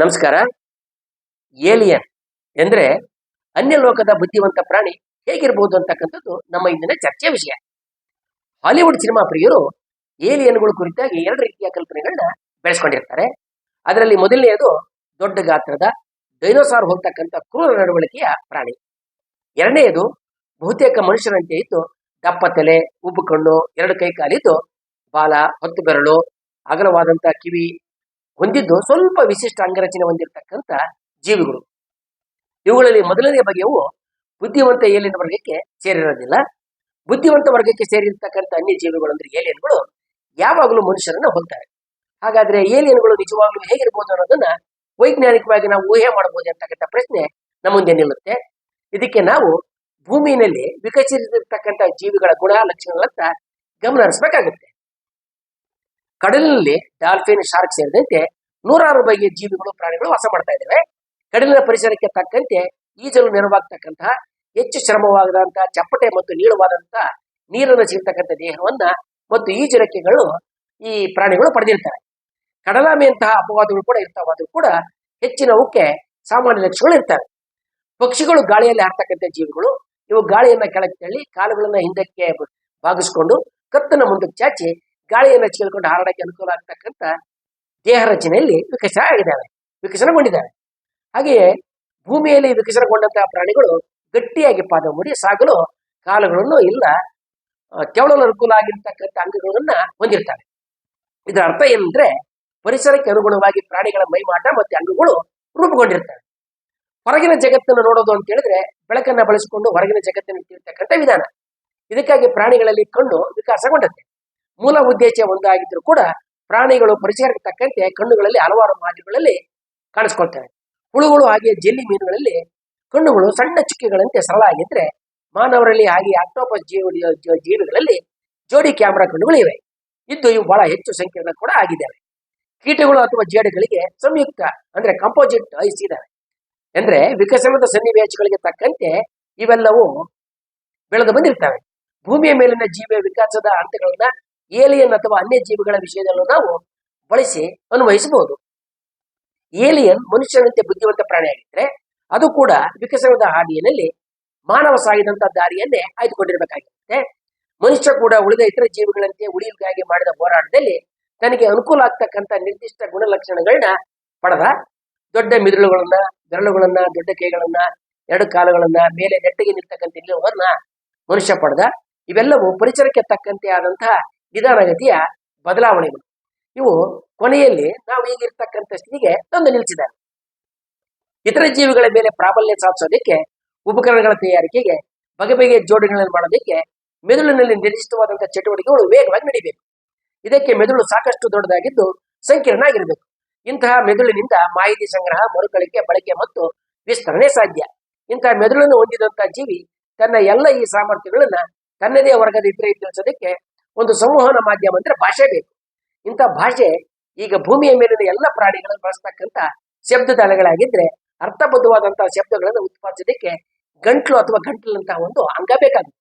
ನಮಸ್ಕಾರ. ಏಲಿಯನ್ ಎಂದ್ರೆ ಅನ್ಯ ಲೋಕದ ಬುದ್ಧಿವಂತ ಪ್ರಾಣಿ ಹೇಗಿರ್ಬೋದು ಅಂತಕ್ಕಂಥದ್ದು ನಮ್ಮ ಇಂದಿನ ಚರ್ಚೆ ವಿಷಯ. ಹಾಲಿವುಡ್ ಸಿನಿಮಾ ಪ್ರಿಯರು ಏಲಿಯನ್ಗಳು ಕುರಿತಾಗಿ ಎರಡು ರೀತಿಯ ಕಲ್ಪನೆಗಳನ್ನ ಬೆಳೆಸ್ಕೊಂಡಿರ್ತಾರೆ. ಅದರಲ್ಲಿ ಮೊದಲನೆಯದು ದೊಡ್ಡ ಗಾತ್ರದ ಡೈನೋಸಾರ್ ಹೋಗ್ತಕ್ಕಂಥ ಕ್ರೂರ ನಡವಳಿಕೆಯ ಪ್ರಾಣಿ. ಎರಡನೆಯದು ಬಹುತೇಕ ಮನುಷ್ಯರಂತೆ ಇದ್ದು ದಪ್ಪ ತಲೆ, ಉಬ್ಬು ಕಣ್ಣು, ಎರಡು ಕೈ ಕಾಲಿದ್ದು ಬಾಲ, ಹೊತ್ತು ಬೆರಳು ಅಗಲವಾದಂತಹ ಕಿವಿ ಹೊಂದಿದ್ದು ಸ್ವಲ್ಪ ವಿಶಿಷ್ಟ ಅಂಗರಚನೆ ಹೊಂದಿರತಕ್ಕಂಥ ಜೀವಿಗಳು. ಇವುಗಳಲ್ಲಿ ಮೊದಲನೆಯ ಬಗೆಯವು ಬುದ್ಧಿವಂತ ಏಲಿಯನ್ ವರ್ಗಕ್ಕೆ ಸೇರಿರೋದಿಲ್ಲ. ಬುದ್ಧಿವಂತ ವರ್ಗಕ್ಕೆ ಸೇರಿರ್ತಕ್ಕಂಥ ಅನ್ಯ ಜೀವಿಗಳು ಅಂದ್ರೆ ಏಲಿಯನ್ಗಳು ಯಾವಾಗಲೂ ಮನುಷ್ಯರನ್ನ ಹೋಗ್ತಾರೆ ಹಾಗಾದ್ರೆ ಏಲಿಯನ್ಗಳು ನಿಜವಾಗ್ಲೂ ಹೇಗಿರ್ಬೋದು ಅನ್ನೋದನ್ನ ವೈಜ್ಞಾನಿಕವಾಗಿ ನಾವು ಊಹೆ ಮಾಡಬಹುದು ಅಂತಕ್ಕಂಥ ಪ್ರಶ್ನೆ ನಮ್ಮ ಮುಂದೆ ನಿಲ್ಲುತ್ತೆ. ಇದಕ್ಕೆ ನಾವು ಭೂಮಿಯಲ್ಲಿ ವಿಕಸಿಸಿರ್ತಕ್ಕಂಥ ಜೀವಿಗಳ ಗುಣ ಲಕ್ಷಣಗಳತ್ತ ಗಮನ ಹರಿಸಬೇಕಾಗುತ್ತೆ. ಕಡಲಿನಲ್ಲಿ ಡಾಲ್ಫಿನ್ ಶಾರ್ಕ್ ಸೇರಿದಂತೆ ನೂರಾರು ಬಗೆಯ ಜೀವಿಗಳು, ಪ್ರಾಣಿಗಳು ವಾಸ ಮಾಡ್ತಾ ಇದ್ದಾವೆ. ಕಡಲಿನ ಪರಿಸರಕ್ಕೆ ತಕ್ಕಂತೆ ಈಜಲು ನೆರವಾಗ್ತಕ್ಕಂತಹ ಹೆಚ್ಚು ಶ್ರಮವಾಗದಂತಹ ಚಪ್ಪಟೆ ಮತ್ತು ನೀಳವಾದಂತಹ ನೀರನ್ನು ಸಿಗ್ತಕ್ಕಂಥ ದೇಹವನ್ನ ಮತ್ತು ಈಜುರೆಕ್ಕೆಗಳು ಈ ಪ್ರಾಣಿಗಳು ಪಡೆದಿರ್ತವೆ ಕಡಲಾಮೆಯಂತಹ ಅಪವಾದಗಳು ಕೂಡ ಇರ್ತಾವಾದ್ರು ಕೂಡ ಹೆಚ್ಚಿನ ಅವಕ್ಕೆ ಸಾಮಾನ್ಯ ಲಕ್ಷಣಗಳು ಇರ್ತವೆ. ಪಕ್ಷಿಗಳು ಗಾಳಿಯಲ್ಲಿ ಹಾರ್ತಕ್ಕಂಥ ಜೀವಿಗಳು, ಇವು ಗಾಳಿಯನ್ನ ಕೆಳಕ್ಕೆ ತಳ್ಳಿ ಕಾಲುಗಳನ್ನ ಹಿಂದಕ್ಕೆ ಬಾಗಿಸ್ಕೊಂಡು ಕತ್ತನ್ನ ಮುಂದಕ್ಕೆ ಚಾಚಿ ಗಾಳಿಯನ್ನ ಚೀಳ್ಕೊಂಡು ಹಾರಾಡಕ್ಕೆ ಅನುಕೂಲ ಆಗ್ತಕ್ಕಂಥ ದೇಹ ರಚನೆಯಲ್ಲಿ ವಿಕಸನ ಆಗಿದ್ದಾವೆ, ವಿಕಸನಗೊಂಡಿದ್ದಾವೆ. ಹಾಗೆಯೇ ಭೂಮಿಯಲ್ಲಿ ವಿಕಸನಗೊಂಡಂತಹ ಪ್ರಾಣಿಗಳು ಗಟ್ಟಿಯಾಗಿ ಪಾದ ಮೂಡಿ ಸಾಗಲು ಕಾಲುಗಳನ್ನು ಇಲ್ಲ ಕೆವಳಲು ಅನುಕೂಲ ಆಗಿರ್ತಕ್ಕಂಥ ಅಂಗಗಳನ್ನ ಹೊಂದಿರ್ತವೆ ಇದರ ಅರ್ಥ ಏನಂದ್ರೆ ಪರಿಸರಕ್ಕೆ ಅನುಗುಣವಾಗಿ ಪ್ರಾಣಿಗಳ ಮೈಮಾಟ ಮತ್ತೆ ಅಂಗಗಳು ರೂಪುಗೊಂಡಿರ್ತವೆ. ಹೊರಗಿನ ಜಗತ್ತನ್ನು ನೋಡೋದು ಅಂತ ಹೇಳಿದ್ರೆ ಬೆಳಕನ್ನ ಬಳಸಿಕೊಂಡು ಹೊರಗಿನ ಜಗತ್ತನ್ನು ತಿಳಿರ್ತಕ್ಕಂಥ ವಿಧಾನ. ಇದಕ್ಕಾಗಿ ಪ್ರಾಣಿಗಳಲ್ಲಿ ಕಂಡು ವಿಕಾಸಗೊಂಡತ್ತೆ ಮೂಲ ಉದ್ದೇಶ ಒಂದಾಗಿದ್ರೂ ಕೂಡ ಪ್ರಾಣಿಗಳು ಪರಿಸರಕ್ಕೆ ತಕ್ಕಂತೆ ಕಣ್ಣುಗಳಲ್ಲಿ ಹಲವಾರು ಮಾದರಿಗಳಲ್ಲಿ ಕಾಣಿಸ್ಕೊಳ್ತವೆ. ಹುಳುಗಳು ಹಾಗೆ ಜೆಲ್ಲಿ ಮೀನುಗಳಲ್ಲಿ ಕಣ್ಣುಗಳು ಸಣ್ಣ ಚುಕ್ಕೆಗಳಂತೆ ಸರಳ ಆಗಿದ್ರೆ ಮಾನವರಲ್ಲಿ ಹಾಗೆ ಆಕ್ಟೋಪಸ್ ಜೀವಿ ಜೀವ- ಜೀವಿಗಳಲ್ಲಿ ಜೋಡಿ ಕ್ಯಾಮೆರಾ ಕಣ್ಣುಗಳು ಇವೆ ಇದ್ದು ಇವು ಬಹಳ ಹೆಚ್ಚು ಸಂಕೀರ್ಣ ಕೂಡ ಆಗಿದ್ದಾವೆ. ಕೀಟಗಳು ಅಥವಾ ಜೇಡುಗಳಿಗೆ ಸಂಯುಕ್ತ ಅಂದ್ರೆ ಕಂಪೋಸಿಟ್ ಐಸ್ ಇದಾವೆ. ಅಂದ್ರೆ ವಿಕಸನದ ಸನ್ನಿವೇಶಗಳಿಗೆ ತಕ್ಕಂತೆ ಇವೆಲ್ಲವೂ ಬೆಳೆದು ಬಂದಿರ್ತವೆ. ಭೂಮಿಯ ಮೇಲಿನ ಜೀವಿಯ ವಿಕಾಸದ ಹಂತಗಳನ್ನ ಏಲಿಯನ್ ಅಥವಾ ಅನ್ಯ ಜೀವಿಗಳ ವಿಷಯದಲ್ಲೂ ನಾವು ಬಳಸಿ ಅನ್ವಯಿಸಬಹುದು. ಏಲಿಯನ್ ಮನುಷ್ಯನಂತೆ ಬುದ್ಧಿವಂತ ಪ್ರಾಣಿಯಾಗಿದ್ರೆ ಅದು ಕೂಡ ವಿಕಸನದ ಹಾದಿಯಲ್ಲಿ ಮಾನವ ಸಾಗಿದಂತಹ ದಾರಿಯನ್ನೇ ಆಯ್ದುಕೊಂಡಿರಬೇಕಾಗಿರುತ್ತೆ. ಮನುಷ್ಯ ಕೂಡ ಉಳಿದ ಇತರ ಜೀವಿಗಳಂತೆ ಉಳಿವಿಗಾಗಿ ಮಾಡಿದ ಹೋರಾಟದಲ್ಲಿ ತನಗೆ ಅನುಕೂಲ ಆಗ್ತಕ್ಕಂಥ ನಿರ್ದಿಷ್ಟ ಗುಣಲಕ್ಷಣಗಳನ್ನ ಪಡೆದ ದೊಡ್ಡ ಮಿದುಳುಗಳನ್ನ, ಬೆರಳುಗಳನ್ನ, ದೊಡ್ಡ ಕೈಗಳನ್ನ, ಎರಡು ಕಾಲುಗಳನ್ನ, ಮೇಲೆ ನೆಟ್ಟಗೆ ನಿಲ್ತಕ್ಕಂಥ ನಿಲುವನ್ನ ಮನುಷ್ಯ ಪಡೆದ. ಇವೆಲ್ಲವೂ ಪರಿಸರಕ್ಕೆ ತಕ್ಕಂತೆ ಆದಂತಹ ನಿಧಾನಗತಿಯ ಬದಲಾವಣೆಗಳು. ಇವು ಕೊನೆಯಲ್ಲಿ ನಾವು ಈಗಿರ್ತಕ್ಕಂಥ ಸ್ಥಿತಿಗೆ ತಂದು ನಿಲ್ಲಿಸಿದ್ದಾರೆ. ಇತರ ಜೀವಿಗಳ ಮೇಲೆ ಪ್ರಾಬಲ್ಯ ಸಾಧಿಸೋದಕ್ಕೆ, ಉಪಕರಣಗಳ ತಯಾರಿಕೆಗೆ, ಬಗೆ ಬಗೆಯ ಜೋಡಣೆಗಳನ್ನು ಮಾಡೋದಕ್ಕೆ ಮೆದುಳಿನಲ್ಲಿ ನಿರ್ದಿಷ್ಟವಾದಂತಹ ಚಟುವಟಿಕೆಗಳು ವೇಗವಾಗಿ ನಡೀಬೇಕು. ಇದಕ್ಕೆ ಮೆದುಳು ಸಾಕಷ್ಟು ದೊಡ್ಡದಾಗಿದ್ದು ಸಂಕೀರ್ಣ ಆಗಿರಬೇಕು. ಇಂತಹ ಮೆದುಳಿನಿಂದ ಮಾಹಿತಿ ಸಂಗ್ರಹ, ಮರುಕಳಿಕೆ, ಬಳಕೆ ಮತ್ತು ವಿಸ್ತರಣೆ ಸಾಧ್ಯ. ಇಂತಹ ಮೆದುಳನ್ನು ಹೊಂದಿದಂತಹ ಜೀವಿ ತನ್ನ ಎಲ್ಲ ಈ ಸಾಮರ್ಥ್ಯಗಳನ್ನ ತನ್ನದೇ ವರ್ಗದ ಇತರೆ ತಿಳಿಸೋದಕ್ಕೆ ಒಂದು ಸಂವಹನ ಮಾಧ್ಯಮ ಅಂದ್ರೆ ಭಾಷೆ ಬೇಕು. ಇಂಥ ಭಾಷೆ ಈಗ ಭೂಮಿಯ ಮೇಲಿನ ಎಲ್ಲ ಪ್ರಾಣಿಗಳನ್ನು ಬಳಸ್ತಕ್ಕಂಥ ಶಬ್ದ ಅಲೆಗಳಾಗಿದ್ರೆ ಅರ್ಥಬದ್ಧವಾದಂತಹ ಶಬ್ದಗಳನ್ನು ಉತ್ಪಾದಿಸೋದಕ್ಕೆ ಗಂಟ್ಲು ಅಥವಾ ಗಂಟ್ಲಂತಹ ಒಂದು ಅಂಗ ಬೇಕಾಗುತ್ತೆ.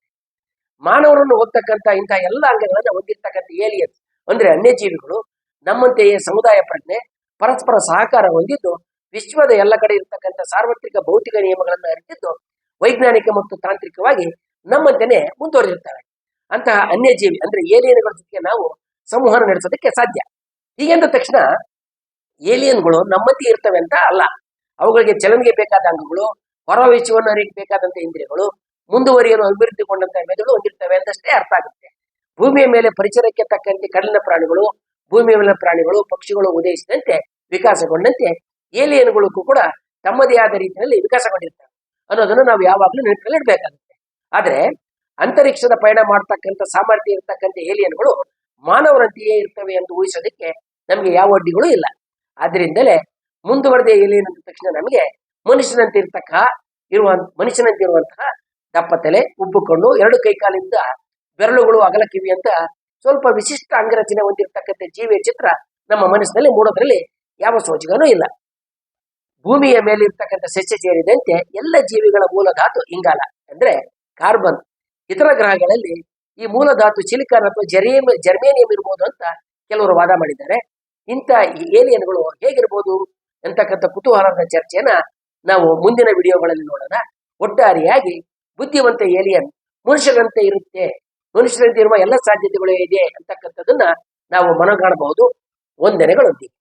ಮಾನವರನ್ನು ಹೋಗ್ತಕ್ಕಂಥ ಇಂಥ ಎಲ್ಲ ಅಂಗಗಳನ್ನು ಹೊಂದಿರ್ತಕ್ಕಂಥ ಏಲಿಯನ್ಸ್ ಅಂದ್ರೆ ಅನ್ಯಜೀವಿಗಳು, ನಮ್ಮಂತೆಯೇ ಸಮುದಾಯ ಪ್ರಜ್ಞೆ, ಪರಸ್ಪರ ಸಹಕಾರ ಹೊಂದಿದ್ದು, ವಿಶ್ವದ ಎಲ್ಲ ಕಡೆ ಇರತಕ್ಕಂಥ ಸಾರ್ವತ್ರಿಕ ಭೌತಿಕ ನಿಯಮಗಳನ್ನು ಅರಿತಿದ್ದು, ವೈಜ್ಞಾನಿಕ ಮತ್ತು ತಾಂತ್ರಿಕವಾಗಿ ನಮ್ಮಂತೆಯೇ ಮುಂದುವರೆದಿರ್ತವೆ ಅಂತಹ ಅನ್ಯಜೀವಿ ಅಂದ್ರೆ ಏಲಿಯನ್ಗಳ ಜೊತೆಗೆ ನಾವು ಸಂವಹನ ನಡೆಸೋದಕ್ಕೆ ಸಾಧ್ಯ. ಹೀಗೆಂದ ತಕ್ಷಣ ಏಲಿಯನ್ಗಳು ನಮ್ಮಂತೆ ಇರ್ತವೆ ಅಂತ ಅಲ್ಲ. ಅವುಗಳಿಗೆ ಚಲನೆಗೆ ಬೇಕಾದ ಅಂಗಗಳು ಹೊರ ವಿಷಯವನ್ನು ಅರಿಯಕ್ಕೆ ಬೇಕಾದಂತ ಇಂದ್ರಿಯಗಳು, ಮುಂದುವರಿಯಲು ಅಭಿವೃದ್ಧಿಗೊಂಡಂತ ಮೆದುಳು ಹೊಂದಿರ್ತವೆ ಅಂತಷ್ಟೇ ಅರ್ಥ ಆಗುತ್ತೆ. ಭೂಮಿಯ ಮೇಲೆ ಪರಿಸರಕ್ಕೆ ತಕ್ಕಂತೆ ಕಡಲಿನ ಪ್ರಾಣಿಗಳು, ಭೂಮಿಯ ಮೇಲಿನ ಪ್ರಾಣಿಗಳು, ಪಕ್ಷಿಗಳು ಉದಯಿಸಿದಂತೆ ವಿಕಾಸಗೊಂಡಂತೆ ಏಲಿಯನ್ಗಳಿಗೂ ಕೂಡ ತಮ್ಮದೇ ಆದ ರೀತಿಯಲ್ಲಿ ವಿಕಾಸಗೊಂಡಿರ್ತವೆ. ಅನ್ನೋದನ್ನು ನಾವು ಯಾವಾಗಲೂ ನೆನಪಿನಲ್ಲಿ ಇಡಬೇಕಾಗುತ್ತೆ ಆದ್ರೆ ಅಂತರಿಕ್ಷದ ಪಯಣ ಮಾಡ್ತಕ್ಕಂಥ ಸಾಮರ್ಥ್ಯ ಇರತಕ್ಕಂಥ ಏಲಿಯನ್ಗಳು ಮಾನವರಂತೆಯೇ ಇರ್ತವೆ ಎಂದು ಊಹಿಸೋದಕ್ಕೆ ನಮಗೆ ಯಾವ ಅಡ್ಡಿಗಳು ಇಲ್ಲ. ಆದ್ರಿಂದಲೇ ಮುಂದುವರೆದ ಏಲಿಯನ್ ಅಂದ ತಕ್ಷಣ ನಮಗೆ ಮನುಷ್ಯನಂತೆ ಇರ್ತಕ್ಕ ಇರುವ ಮನುಷ್ಯನಂತೆ ಇರುವಂತಹ ದಪ್ಪ ತಲೆ ಉಬ್ಬುಕೊಂಡು ಎರಡು ಕೈಕಾಲಿಂದ ಬೆರಳುಗಳು ಅಗಲ ಕಿವಿ ಅಂತ ಸ್ವಲ್ಪ ವಿಶಿಷ್ಟ ಅಂಗರಚನೆ ಹೊಂದಿರತಕ್ಕಂಥ ಜೀವಿಯ ಚಿತ್ರ ನಮ್ಮ ಮನಸ್ಸಿನಲ್ಲಿ ಮೂಡೋದ್ರಲ್ಲಿ ಯಾವ ಸೋಚಗನು ಇಲ್ಲ. ಭೂಮಿಯ ಮೇಲೆ ಇರ್ತಕ್ಕಂಥ ಸಸ್ಯ ಸೇರಿದಂತೆ ಎಲ್ಲ ಜೀವಿಗಳ ಮೂಲ ಧಾತು ಇಂಗಾಲ, ಅಂದ್ರೆ ಕಾರ್ಬನ್. ಇತರ ಗ್ರಹಗಳಲ್ಲಿ ಈ ಮೂಲ ಧಾತು ಸಿಲಿಕಾನ್ ಅಥವಾ ಜೆರಿಯಂ ಜರ್ಮೇನಿಯಂ ಇರ್ಬೋದು ಅಂತ ಕೆಲವರು ವಾದ ಮಾಡಿದ್ದಾರೆ. ಇಂಥ ಈ ಏಲಿಯನ್ಗಳು ಹೇಗಿರ್ಬೋದು ಎಂತಕ್ಕಂಥ ಕುತೂಹಲದ ಚರ್ಚೆಯನ್ನ ನಾವು ಮುಂದಿನ ವಿಡಿಯೋಗಳಲ್ಲಿ ನೋಡೋಣ. ಒಟ್ಟಾರಿಯಾಗಿ ಬುದ್ಧಿವಂತ ಏಲಿಯನ್ ಮನುಷ್ಯರಂತೆ ಇರುತ್ತೆ, ಮನುಷ್ಯರಂತೆ ಇರುವ ಎಲ್ಲ ಸಾಧ್ಯತೆಗಳು ಇದೆ ಅಂತಕ್ಕಂಥದ್ದನ್ನ ನಾವು ಮನಗಾಣಬಹುದು. ವಂದನೆಗಳೊಂದಿಗೆ